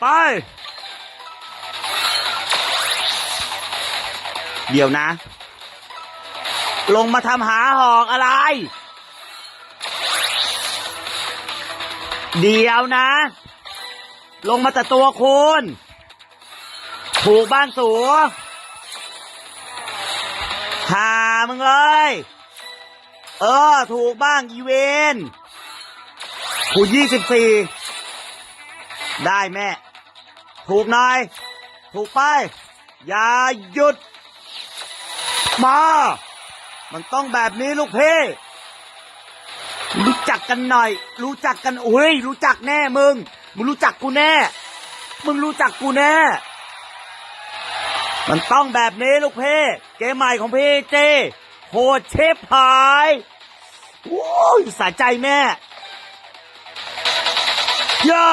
ไป เดี๋ยวนะ ลงมาทำหาหอกอะไร เดี๋ยวนะ ลงมาแต่ตัวคุณถูกบ้านสูหามึงเลย เออ ถูกบ้างอีเวนกูยี่สิบสี่ ได้แม่ ถูกน่อยถูกไป อย่าหยุด มา มันต้องแบบนี้ลูกเพ่รู้จักกันหน่อย รู้จักกันโอ้ย รู้จักแน่มึง มึงรู้จักกูแน่ มึงรู้จักกูแน่ มันต้องแบบนี้ลูกเพ่เกมใหม่ของพี่เจโหดเชฟหายโอ้ยสะใจแม่ย่า